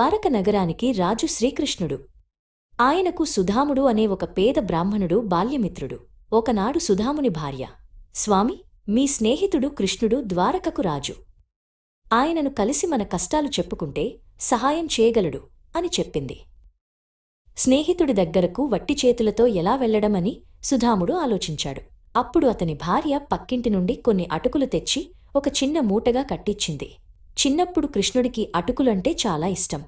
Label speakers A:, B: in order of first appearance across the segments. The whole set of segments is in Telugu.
A: ద్వారక నగరానికి రాజు శ్రీకృష్ణుడు. ఆయనకు సుధాముడు అనే ఒక పేద బ్రాహ్మణుడు బాల్యమిత్రుడు. ఒకనాడు సుధాముని భార్య స్వామి మీ స్నేహితుడు కృష్ణుడు ద్వారకకు రాజు. ఆయనను కలిసి మన కష్టాలు చెప్పుకుంటే సహాయం చేయగలడు అని చెప్పింది. స్నేహితుడి దగ్గరకు వట్టి చేతులతో ఎలా వెళ్ళడమని సుధాముడు ఆలోచించాడు. అప్పుడు అతని భార్య పక్కింటి నుండి కొన్ని అటుకులు తెచ్చి ఒక చిన్న మూటగా కట్టిచ్చింది. చిన్నప్పుడు కృష్ణుడికి అటుకులంటే చాలా ఇష్టం.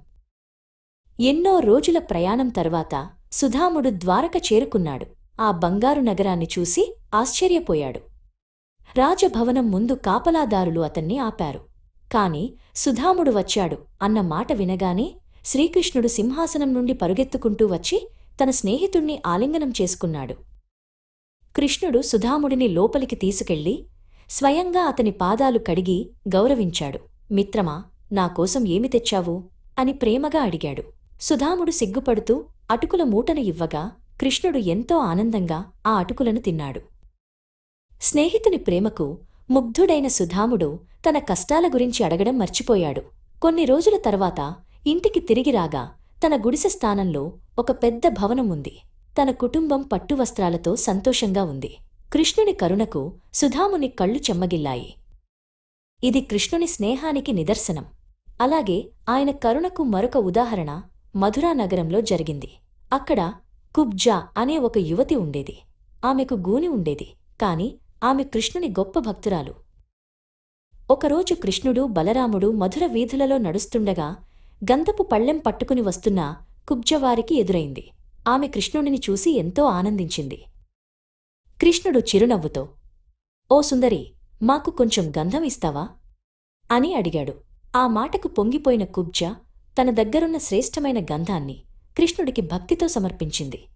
A: ఎన్నో రోజుల ప్రయాణం తర్వాత సుధాముడు ద్వారక చేరుకున్నాడు. ఆ బంగారు నగరాన్ని చూసి ఆశ్చర్యపోయాడు. రాజభవనం ముందు కాపలాదారులు అతన్ని ఆపారు. కాని సుధాముడు వచ్చాడు అన్న మాట వినగానే శ్రీకృష్ణుడు సింహాసనం నుండి పరుగెత్తుకుంటూ వచ్చి తన స్నేహితుణ్ణి ఆలింగనం చేసుకున్నాడు. కృష్ణుడు సుధాముడిని లోపలికి తీసుకెళ్ళి స్వయంగా అతని పాదాలు కడిగి గౌరవించాడు. మిత్రమా నాకోసం ఏమి తెచ్చావు? అని ప్రేమగా అడిగాడు. సుధాముడు సిగ్గుపడుతూ అటుకుల మూటను ఇవ్వగా కృష్ణుడు ఎంతో ఆనందంగా ఆ అటుకులను తిన్నాడు. స్నేహితుని ప్రేమకు ముగ్ధుడైన సుధాముడు తన కష్టాల గురించి అడగడం మర్చిపోయాడు. కొన్ని రోజుల తర్వాత ఇంటికి తిరిగి రాగా తన గుడిసె స్థానంలో ఒక పెద్ద భవనం ఉంది. తన కుటుంబం పట్టువస్త్రాలతో సంతోషంగా ఉంది. కృష్ణుని కరుణకు సుధాముని కళ్ళు చెమ్మగిల్లాయి. ఇది కృష్ణుని స్నేహానికి నిదర్శనం. అలాగే ఆయన కరుణకు మరొక ఉదాహరణ మధురా నగరంలో జరిగింది. అక్కడ కుబ్జా అనే ఒక యువతి ఉండేది. ఆమెకు గూని ఉండేది. కాని ఆమె కృష్ణుని గొప్ప భక్తురాలు. ఒకరోజు కృష్ణుడు బలరాముడు మధుర వీధులలో నడుస్తుండగా గంధపు పళ్ళెం పట్టుకుని వస్తున్న కుబ్జవారికి ఎదురైంది. ఆమె కృష్ణుడిని చూసి ఎంతో ఆనందించింది. కృష్ణుడు చిరునవ్వుతో ఓ సుందరి మాకు కొంచెం గంధం ఇస్తావా? అని అడిగాడు. ఆ మాటకు పొంగిపోయిన కుబ్జ తన దగ్గరున్న శ్రేష్టమైన గంధాన్ని కృష్ణుడికి భక్తితో సమర్పించింది.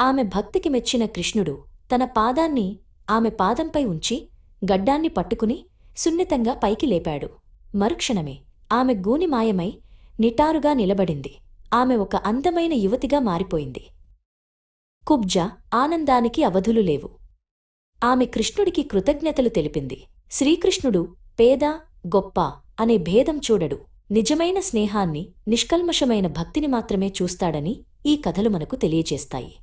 A: ఆమె భక్తికి మెచ్చిన కృష్ణుడు తన పాదాన్ని ఆమె పాదంపై ఉంచి గడ్డాన్ని పట్టుకుని సున్నితంగా పైకి లేపాడు. మరుక్షణమే ఆమె గూని మాయమై నిటారుగా నిలబడింది. ఆమె ఒక అందమైన యువతిగా మారిపోయింది. కుబ్జ ఆనందానికి అవధులు లేవు. ఆమె కృష్ణుడికి కృతజ్ఞతలు తెలిపింది. శ్రీకృష్ణుడు పేద గొప్ప అనే భేదం చూడడు. నిజమైన స్నేహాన్ని నిష్కల్మషమైన భక్తిని మాత్రమే చూస్తాడని ఈ కథలు మనకు తెలియజేస్తాయి.